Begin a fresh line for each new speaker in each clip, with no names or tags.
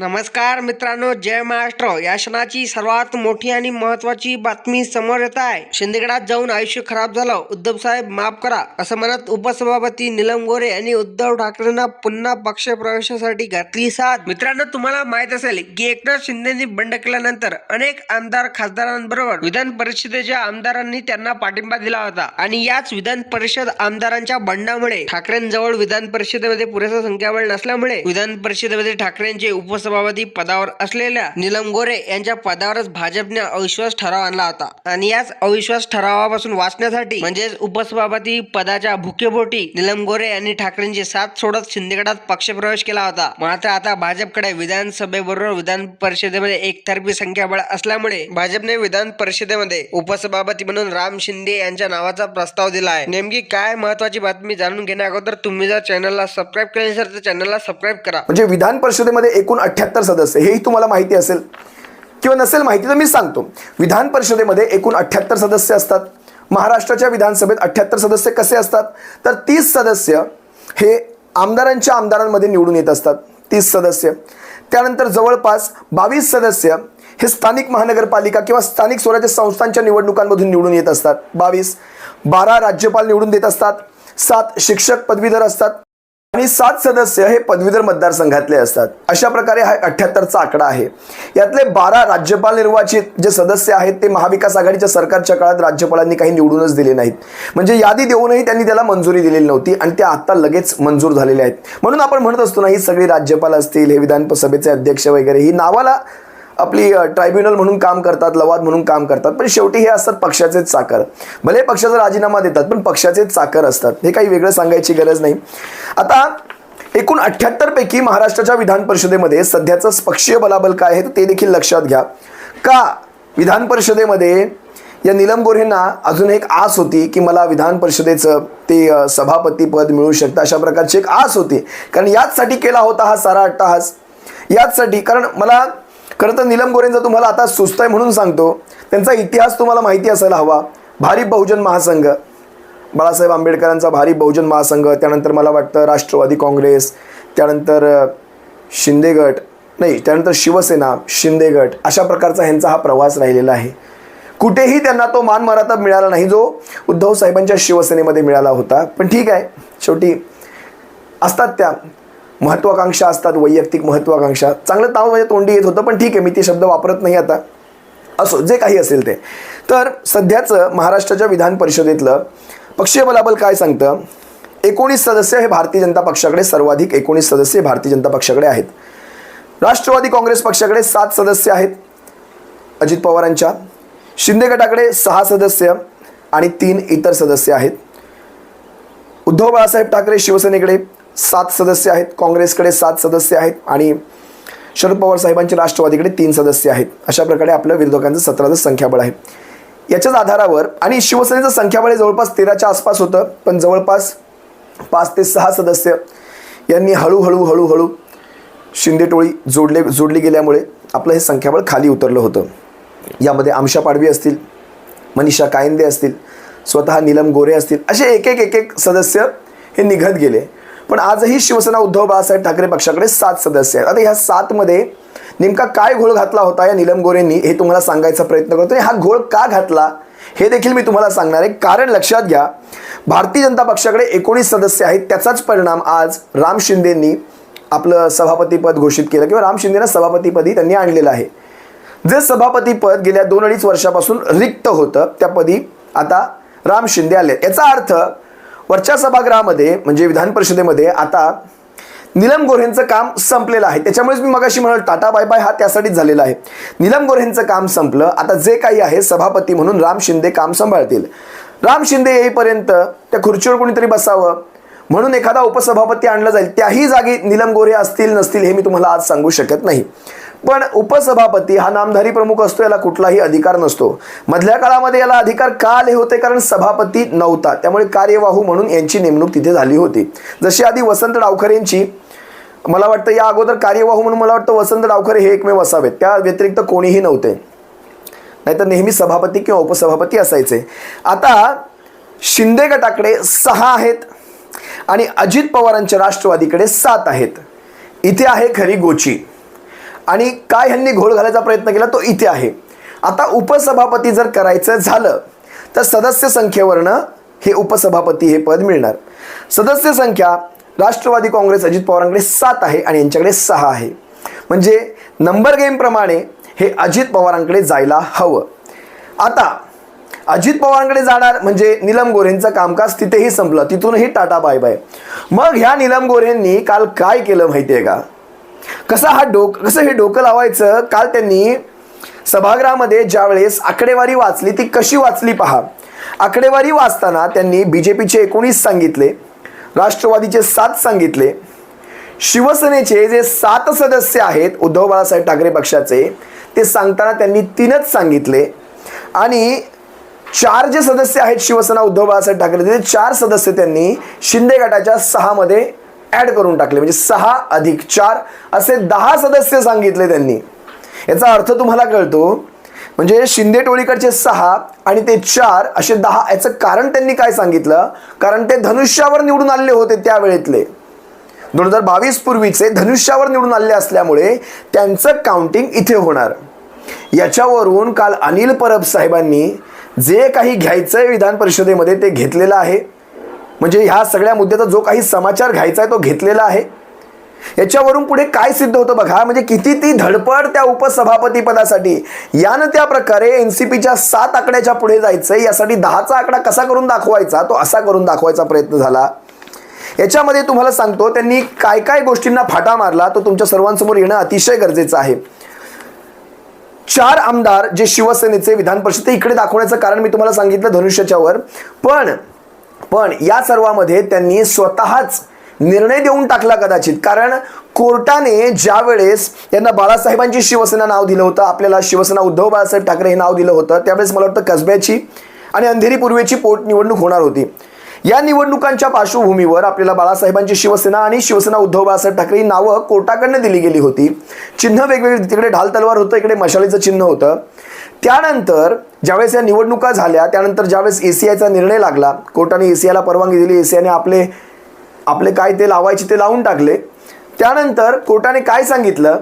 नमस्कार मित्रांनो जय महाराष्ट्र. या क्षणाची सर्वात मोठी आणि महत्वाची बातमी समोर येत आहे. शिंदेगडात जाऊन आयुष्य खराब झालं. उद्धव साहेब माफ करा असं म्हणत उपसभापती निलम गोरे यांनी उद्धव ठाकरेंना पुन्हा पक्ष प्रवेशासाठी घातली साथ. मित्रांनो तुम्हाला माहीत असेल की एकनाथ शिंदेनी बंड केल्यानंतर अनेक आमदार खासदारांबरोबर विधान परिषदेच्या आमदारांनी त्यांना पाठिंबा दिला होता. आणि याच विधान परिषद आमदारांच्या बंडामुळे ठाकरेंजवळ विधान परिषदेमध्ये पुरेसा संख्याबळ नसल्यामुळे विधान परिषदेमध्ये ठाकरेंचे उपसभापती पदावर असलेल्या निलम गोरे यांच्या पदावरच भाजपने अविश्वास ठराव आणला होता. आणि याच अविश्वास ठरावापासून वाचण्यासाठी म्हणजेच उपसभापती पदाच्या भुकेपोटी निलम गोरे यांनी ठाकरेंची साथ सोडत शिंदेगडात पक्षप्रवेश केला होता. मात्र आता भाजपकडे विधानसभेबरोबर विधान परिषदेमध्ये एकतर्फी संख्याबळ असल्यामुळे भाजपने विधान परिषदेमध्ये उपसभापती म्हणून राम शिंदे यांच्या नावाचा प्रस्ताव दिला आहे. नेमकी काय महत्वाची बातमी जाणून घेण्या अगोदर तुम्ही जर चॅनलला सबस्क्राईब केले तर चॅनलला सबस्क्राईब करा.
म्हणजे विधान परिषदेमध्ये एकूण अठ्याहत्तर सदस्य हेही तुम्हाला माहिती असेल किंवा नसेल माहिती तर मी सांगतो. विधान परिषदेमध्ये एकूण अठ्ठ्याहत्तर सदस्य असतात. महाराष्ट्राच्या विधानसभेत अठ्याहत्तर सदस्य कसे असतात? तर तीस सदस्य हे आमदारांच्या आमदारांमध्ये निवडून येत असतात. तीस सदस्य. त्यानंतर जवळपास बावीस सदस्य हे स्थानिक महानगरपालिका किंवा स्थानिक स्वराज्य संस्थांच्या निवडणुकांमधून निवडून येत असतात. बावीस. बारा राज्यपाल निवडून देत असतात. सात शिक्षक पदवीधर असतात. आणि सात सदस्य हे पदवीधर मतदारसंघातले असतात. अशा प्रकारे हा अठ्याहत्तरचा आकडा आहे. यातले बारा राज्यपाल निर्वाचित जे सदस्य आहेत ते महाविकास आघाडीच्या सरकारच्या काळात राज्यपालांनी काही निवडूनच दिले नाहीत. म्हणजे यादी देऊनही त्यांनी त्याला मंजुरी दिलेली नव्हती आणि ते आता लगेच मंजूर झालेले आहेत. म्हणून आपण म्हणत असतो ना ही सगळी राज्यपाल असतील हे विधानसभेचे अध्यक्ष वगैरे ही नावाला आपली ट्रायब्युनल म्हणून काम करतात लवाद म्हणून काम करतात पण शेवटी हे असतात पक्षाचेच चाकर. भले पक्षाचा राजीनामा देतात पण पक्षाचेच चाकर असतात. हे काही वेगळं सांगायची गरज नाही. आता एकूण अठ्ठ्याहत्तरपैकी महाराष्ट्राच्या विधान परिषदेमध्ये सध्याचं पक्षीय बलाबल काय आहे ते देखील लक्षात घ्या. का? विधान परिषदेमध्ये या निलम गोऱ्हेंना अजून एक आस होती की मला विधान परिषदेचं ते सभापती पद मिळू शकतं अशा प्रकारची एक आस होती. कारण याचसाठी केला होता हा सारा अट्टाहास. याचसाठी कारण मला खरं तर निलम गोरेंचा तुम्हाला आता सुस्त आहे म्हणून सांगतो. त्यांचा इतिहास तुम्हाला माहिती असायला हवा. भारी बहुजन महासंघ. बाळासाहेब आंबेडकरांचा भारी बहुजन महासंघ त्यानंतर मला वाटतं राष्ट्रवादी काँग्रेस त्यानंतर शिंदेगट शिंदे गट नाही त्यानंतर शिवसेना शिंदे गट अशा प्रकारचा ह्यांचा हा प्रवास राहिलेला आहे. कुठेही त्यांना तो मान मराठा मिळाला नाही जो उद्धव साहेबांच्या शिवसेनेमध्ये मिळाला होता. पण ठीक आहे शेवटी असतात त्या. महत्वाकांक्षा असतात वैयक्तिक महत्वाकांक्षा. चांगलं ताव म्हणजे तोंडी येत होतं पण ठीक आहे मी ते शब्द वापरत नाही आता. असो जे काही असेल ते. तर सध्याचं महाराष्ट्राच्या विधान परिषदेतलं पक्षीय बलाबल काय सांगतं? एकोणीस सदस्य हे भारतीय जनता पक्षाकडे सर्वाधिक एकोणीस सदस्य भारतीय जनता पक्षाकडे आहेत. राष्ट्रवादी काँग्रेस पक्षाकडे सात सदस्य आहेत. अजित पवारांच्या. शिंदे गटाकडे सहा सदस्य आणि तीन इतर सदस्य आहेत. उद्धव बाळासाहेब ठाकरे शिवसेनेकडे सात सदस्य आहेत. काँग्रेसकडे सात सदस्य आहेत आणि शरद पवार साहेबांचे राष्ट्रवादीकडे तीन सदस्य आहेत. अशा प्रकारे आपलं विरोधकांचं सतराचं संख्याबळ आहे. याच्याच आधारावर आणि शिवसेनेचं संख्याबळ जवळपास तेराच्या आसपास होतं पण जवळपास पाच ते सहा सदस्य यांनी हळूहळू हळूहळू शिंदे टोळी जोडले जोडली गेल्यामुळे आपलं हे संख्याबळ खाली उतरलं होतं. यामध्ये आमशा पाडवी असतील मनीषा कायंदे असतील स्वतः नीलम गोरे असतील असे एक एक एक एक सदस्य हे निघत गेले. पण आजही शिवसेना उद्धव बाळासाहेब ठाकरे पक्षाकडे सात सदस्य आहेत. आता ह्या सातमध्ये नेमका काय घोळ घातला होता या नीलम गोरेंनी हे तुम्हाला सांगायचा प्रयत्न करतो आणि हा घोळ का घातला हे देखील मी तुम्हाला सांगणार आहे. कारण लक्षात घ्या भारतीय जनता पक्षाकडे एकोणीस सदस्य आहेत. त्याचाच परिणाम आज राम शिंदेंनी आपलं सभापतीपद घोषित केलं किंवा राम शिंदेनं सभापतीपदी त्यांनी आणलेलं आहे. जे सभापतीपद गेल्या दोन अडीच वर्षापासून रिक्त होतं त्या पदी आता राम शिंदे आले याचा अर्थ वरच्या सभागृहामध्ये म्हणजे विधान परिषदेमध्ये आता नीलम गोऱ्हेंचं काम संपलेलं आहे. त्याच्यामुळेच मी मगाशी म्हणाल टाटा बाय बाय हा त्यासाठीच झालेला आहे. नीलम गोऱ्हेंचं काम संपलं आता जे काही आहे सभापती म्हणून राम शिंदे काम सांभाळतील. राम शिंदे येईपर्यंत त्या खुर्चीवर कोणीतरी बसावं? म्हणून एखादा उपसभापती आणला जाईल त्याही जागी निलम गोरे असतील नसतील हे मी तुम्हाला आज सांगू शकत नाही. पण उपसभापती हा नामधारी प्रमुख असतो याला कुठलाही अधिकार नसतो. मधल्या काळामध्ये याला अधिकार का आले होते? कारण सभापती नव्हता. त्यामुळे कार्यवाहू म्हणून यांची नेमणूक तिथे झाली होती. जशी आधी वसंत डावकर यांची मला वाटतं या अगोदर कार्यवाहू म्हणून मला वाटतं वसंत डावखरे हे एकमेव असावेत. त्या व्यतिरिक्त कोणीही नव्हते. नाहीतर नेहमी सभापती किंवा उपसभापती असायचे. आता शिंदे गटाकडे सहा आहेत आणि अजित पवारांच्या राष्ट्रवादीकडे सात आहेत. इथे आहे खरी गोची. आणि काय ह्यांनी घोळ घालायचा प्रयत्न केला तो इथे आहे. आता उपसभापती जर करायचं झालं तर सदस्य संख्येवरनं हे उपसभापती हे पद मिळणार. सदस्य संख्या राष्ट्रवादी काँग्रेस अजित पवारांकडे सात आहे आणि यांच्याकडे सहा आहे. म्हणजे नंबर गेमप्रमाणे हे अजित पवारांकडे जायला हवं. आता अजित पवारांकडे जाणार म्हणजे निलम गोऱ्हेंचं कामकाज तिथेही संपलं तिथूनही टाटा बाय बाय. मग ह्या निलम गोऱ्हेंनी काल काय केलं माहिती आहे का? कसं हा डोक कसं हे डोकं लावायचं? काल त्यांनी सभागृहामध्ये ज्यावेळेस आकडेवारी वाचली ती कशी वाचली पहा. आकडेवारी वाचताना त्यांनी बी जे पीचे एकोणीस सांगितले राष्ट्रवादीचे सात सांगितले शिवसेनेचे जे सात सदस्य आहेत उद्धव बाळासाहेब ठाकरे पक्षाचे ते सांगताना त्यांनी तीनच सांगितले. आणि चार जे सदस्य आहेत शिवसेना उद्धव बाळासाहेब ठाकरे ते चार सदस्य त्यांनी शिंदे गटाच्या सहामध्ये ॲड करून टाकले. म्हणजे सहा अधिक चार असे दहा सदस्य सांगितले त्यांनी. याचा अर्थ तुम्हाला कळतो म्हणजे शिंदे टोळीकडचे सहा आणि ते चार असे दहा याचं कारण त्यांनी काय सांगितलं? कारण ते धनुष्यावर निवडून आलेले होते त्यावेळेतले. दोन हजार बावीस पूर्वीचे धनुष्यावर निवडून आलेले असल्यामुळे त्यांचं काउंटिंग इथे होणार. याच्यावरून काल अनिल परब साहेबांनी जे काही घ्यायचं आहे विधान परिषदेमध्ये ते घेतलेलं आहे. म्हणजे ह्या सगळ्या मुद्द्याचा जो काही समाचार घ्यायचा आहे तो घेतलेला आहे. याच्यावरून पुढे काय सिद्ध होतं बघा म्हणजे किती ती धडपड त्या उपसभापती पदासाठी यानं त्या प्रकारे एन सी पीच्या सात आकड्याच्या पुढे जायचं यासाठी दहाचा आकडा कसा करून दाखवायचा तो असा करून दाखवायचा प्रयत्न झाला. याच्यामध्ये तुम्हाला सांगतो त्यांनी काय काय गोष्टींना फाटा मारला तो तुमच्या सर्वांसमोर येणं अतिशय गरजेचं आहे. चार आमदार जे शिवसेनेचे विधान परिषद ते इकडे दाखवण्याचं कारण मी तुम्हाला सांगितलं धनुष्याच्यावर. पण पण या सर्वामध्ये त्यांनी स्वतःच निर्णय देऊन टाकला कदाचित. कारण कोर्टाने ज्या वेळेस त्यांना बाळासाहेबांची शिवसेना नाव दिलं होतं आपल्याला शिवसेना उद्धव बाळासाहेब ठाकरे हे नाव दिलं होतं त्यावेळेस मला वाटतं कसब्याची आणि अंधेरी पूर्वेची पोटनिवडणूक होणार होती. या निवडणुकांच्या पार्श्वभूमीवर आपल्याला बाळासाहेबांची शिवसेना आणि शिवसेना उद्धव बाळासाहेब ठाकरे ही नावं कोर्टाकडनं दिली गेली होती. चिन्ह वेगवेगळी तिकडे ढाल तलवार होतं इकडे मशालीचं चिन्ह होतं. त्यानंतर ज्यावेळेस या निवडणुका झाल्या त्यानंतर ज्यावेळेस ए सी आयचा निर्णय लागला कोर्टाने ए सी आयला परवानगी दिली ए सी आयने आपले आपले काय ते लावायचे ते लावून टाकले. त्यानंतर कोर्टाने काय सांगितलं?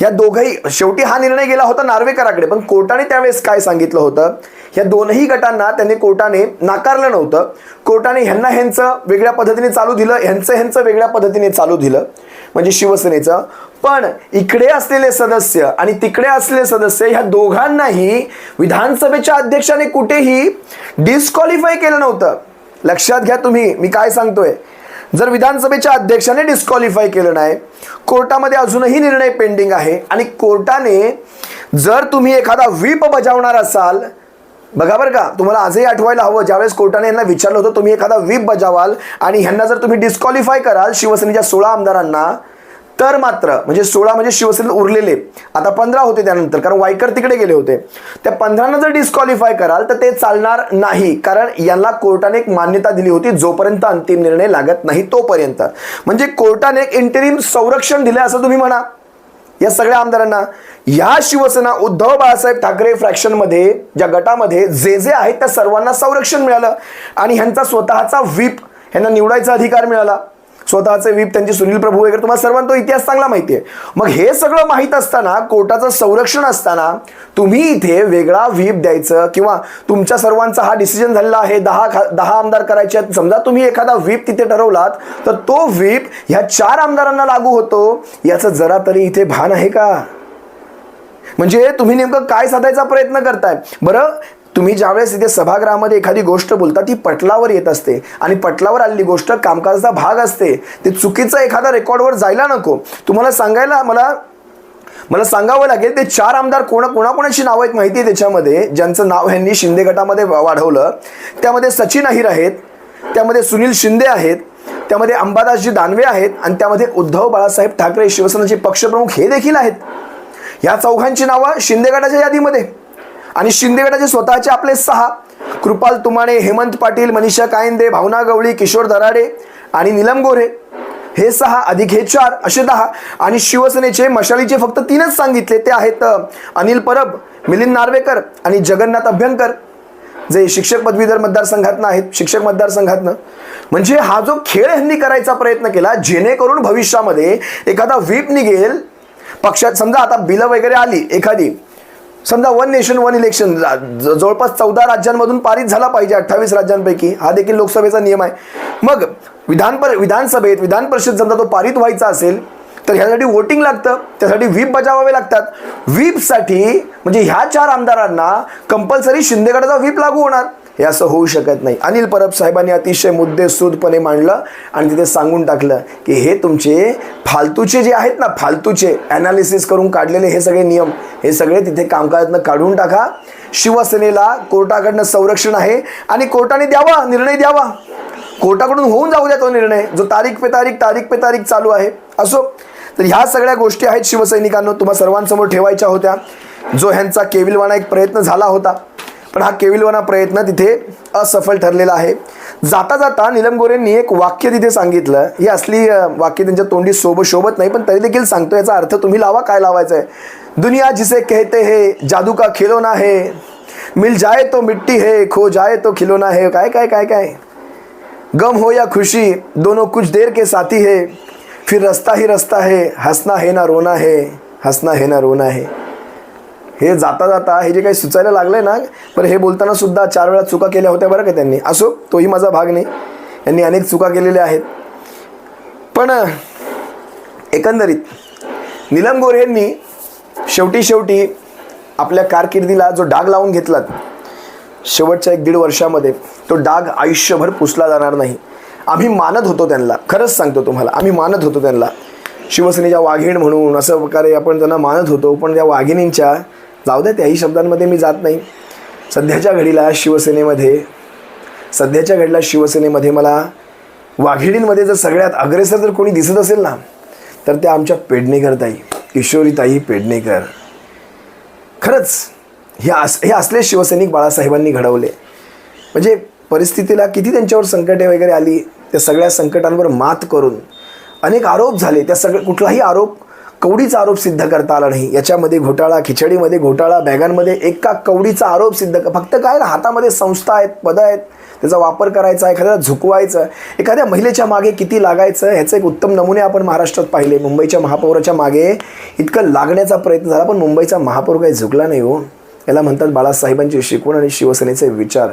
ह्या दोघंही शेवटी हा निर्णय गेला होता नार्वेकराकडे. पण कोर्टाने त्यावेळेस काय सांगितलं होतं? ह्या दोनही गटांना त्यांनी कोर्टाने नाकारलं नव्हतं. कोर्टाने ह्यांना ह्यांचं वेगळ्या पद्धतीने चालू दिलं ह्यांचं ह्यांचं वेगळ्या पद्धतीने चालू दिलं म्हणजे शिवसेनेचं. पण इकडे असलेले सदस्य आणि तिकडे असलेले सदस्य ह्या दोघांनाही विधानसभेच्या अध्यक्षाने कुठेही डिस्क्वालिफाय केलं नव्हतं. लक्षात घ्या तुम्ही मी काय सांगतोय? जर विधानसभेच्या अध्यक्षाने डिस्क्वालिफाय केलं नाही कोर्टामध्ये अजूनही निर्णय पेंडिंग आहे आणि कोर्टाने जर तुम्ही एखादा व्हीप बजावणार असाल बघा बरं का तुम्हाला आजही आठवायला हवं ज्यावेळेस कोर्टाने यांना विचारलं होतं तुम्ही एखादा व्हीप बजावाल आणि ह्यांना जर तुम्ही डिस्क्वालिफाय कराल शिवसेनेच्या सोळा आमदारांना तर मात्र म्हणजे सोळा म्हणजे शिवसेनेत उरलेले. आता पंधरा होते त्यानंतर कारण वायकर तिकडे गेले होते. त्या पंधरांना जर डिस्क्वालिफाय कराल तर ते चालणार नाही कारण यांना कोर्टाने एक मान्यता दिली होती जोपर्यंत अंतिम निर्णय लागत नाही तोपर्यंत. म्हणजे कोर्टाने एक इंटरिम संरक्षण दिलं असं तुम्ही म्हणा. या सगळ्या आमदारांना. या शिवसेना उद्धव बाळासाहेब ठाकरे फ्रॅक्शनमध्ये ज्या गटामध्ये जे जे आहेत त्या सर्वांना संरक्षण मिळालं. आणि ह्यांचा स्वतःचा व्हीप ह्यांना निवडायचा अधिकार मिळाला. स्वतःचे व्हीप त्यांचे सुनील प्रभू वगैरे तुम्हाला सर्वांना तो इतिहास चांगला माहिती आहे. मग हे सगळं माहीत असताना कोर्टाचं संरक्षण असताना तुम्ही इथे वेगळा व्हीप द्यायचं किंवा तुमच्या सर्वांचा हा डिसिजन झालेला आहे दहा खा दहा आमदार करायचे आहेत. समजा तुम्ही एखादा व्हीप तिथे ठरवलात तर तो व्हीप ह्या चार आमदारांना लागू होतो. याचं जरा तरी इथे भान आहे का? म्हणजे तुम्ही नेमकं काय साधायचा प्रयत्न करताय? बरं तुम्ही ज्यावेळेस इथे सभागृहामध्ये एखादी गोष्ट बोलता ती पटलावर येत असते. आणि पटलावर आलेली गोष्ट कामकाजाचा भाग असते. ते चुकीचं एखादा रेकॉर्डवर जायला नको. तुम्हाला सांगायला मला मला सांगावं लागेल ते चार आमदार कोणा कोणाकोणाची नावं आहेत माहिती आहे त्याच्यामध्ये? ज्यांचं नाव ह्यांनी शिंदे गटामध्ये वाढवलं. त्यामध्ये सचिन अहिर आहेत. त्यामध्ये सुनील शिंदे आहेत. त्यामध्ये अंबादासजी दानवे आहेत. आणि त्यामध्ये उद्धव बाळासाहेब ठाकरे शिवसेनेचे पक्षप्रमुख हे देखील आहेत. या चौघांची नावं शिंदे गटाच्या यादीमध्ये. आणि शिंदेगडाचे स्वतःचे आपले सहा कृपाल तुमाणे हेमंत पाटील मनीषा कायंदे भावना गवळी किशोर दराडे आणि निलम गोरे हे सहा अधिक हे चार असे दहा. आणि शिवसेनेचे मशालीचे फक्त तीनच सांगितले ते आहेत अनिल परब मिलिंद नार्वेकर आणि जगन्नाथ अभ्यंकर. जे शिक्षक पदवीधर मतदारसंघातनं आहेत शिक्षक मतदारसंघातनं. म्हणजे हा जो खेळ ह्यांनी करायचा प्रयत्न केला जेणेकरून भविष्यामध्ये एखादा व्हीप निघेल. पक्षात समजा आता बिलं वगैरे आली एखादी समजा वन नेशन वन इलेक्शन ज- जवळपास चौदा राज्यांमधून पारित झाला पाहिजे अठ्ठावीस राज्यांपैकी. हा देखील लोकसभेचा नियम आहे. मग विधान पर विधानसभेत विधान परिषद समजा तो पारित व्हायचा असेल तर ह्यासाठी वोटिंग लागतं. त्यासाठी व्हीप बजावावे लागतात. व्हीपसाठी म्हणजे ह्या चार आमदारांना कंपल्सरी शिंदेगडाचा व्हीप लागू होणार. हे असं होऊ शकत नाही. अनिल परब साहेबांनी अतिशय मुद्देसूदपणे मांडलं आणि तिथे सांगून टाकलं की हे तुमचे फालतूचे जे आहेत ना फालतूचे ॲनालिसिस करून काढलेले हे सगळे नियम हे सगळे तिथे कामकाजातनं काढून टाका. शिवसेनेला कोर्टाकडनं संरक्षण आहे आणि कोर्टाने द्यावा निर्णय द्यावा. कोर्टाकडून होऊन जाऊ द्या तो निर्णय जो तारीख पे तारीख तारीख पे तारीख चालू आहे. असो. तर ह्या सगळ्या गोष्टी आहेत शिवसैनिकांना तुम्हा सर्वांसमोर ठेवायच्या होत्या. जो ह्यांचा केविलवाणा एक प्रयत्न झाला होता. पण हा केविलवाना प्रयत्न तिथे असफल ठरलेला आहे. जाता जाता निलम गोरेंनी एक वाक्य तिथे सांगितलं. ही असली वाक्य त्यांच्या तोंडी सोबत शोभत नाही पण तरी देखील सांगतो याचा अर्थ तुम्ही लावा काय लावायचा आहे दुनिया जिसे कहते है जादू का खिलोना है? मिल जाए तो मिट्टी है खो जाए तो खिलोना है काय काय काय काय? गम हो या खुशी दोनों कुछ देर के साथी है। फिर रस्ता ही रस्ता है हंसना है ना रोना है हंसना है ना रोना है। हे जाता जाता हे जे काही सुचायला लागलंय ना पण हे बोलताना सुद्धा चार वेळा चुका केल्या होत्या बरं का त्यांनी. असो तोही माझा भाग नाही. यांनी अनेक चुका केलेल्या आहेत. पण एकंदरीत निलम गोरे यांनी शेवटी शेवटी आपल्या कारकिर्दीला जो डाग लावून घेतलात शेवटच्या एक दीड वर्षामध्ये तो डाग आयुष्यभर पुसला जाणार नाही. आम्ही मानत होतो त्यांना. खरंच सांगतो तुम्हाला आम्ही मानत होतो त्यांना. शिवसेनेच्या वाघीण म्हणून असं प्रकारे आपण त्यांना मानत होतो पण त्या वाघिणींच्या जाऊ द्या त्याही शब्दांमध्ये मी जात नाही. सध्याच्या घडीला शिवसेनेमध्ये सध्याच्या घडीला शिवसेनेमध्ये मला वाघिणींमध्ये जर सगळ्यात अग्रेसर जर कोणी दिसत असेल ना तर त्या आमच्या पेडणेकर ताई किशोरीताई पेडणेकर. खरंच हे अस हे असले शिवसैनिक बाळासाहेबांनी घडवले. म्हणजे परिस्थितीला किती त्यांच्यावर संकटे वगैरे आली त्या सगळ्या संकटांवर मात करून अनेक आरोप झाले त्या सगळ्या कुठलाही आरोप कवडीचा आरोप सिद्ध करता आला नाही. याच्यामध्ये घोटाळा खिचडीमध्ये घोटाळा बॅगांमध्ये एका कवडीचा आरोप सिद्ध फक्त काय ना हातामध्ये संस्था आहेत पदं आहेत त्याचा वापर करायचा एखाद्याला झुकवायचं एखाद्या महिलेच्या मागे किती लागायचं ह्याचे एक उत्तम नमुने आपण महाराष्ट्रात पाहिले. मुंबईच्या महापौराच्या मागे इतकं लागण्याचा प्रयत्न झाला पण मुंबईचा महापौर काही झुकला नाही हो. याला म्हणतात बाळासाहेबांची शिकवण आणि शिवसेनेचे विचार.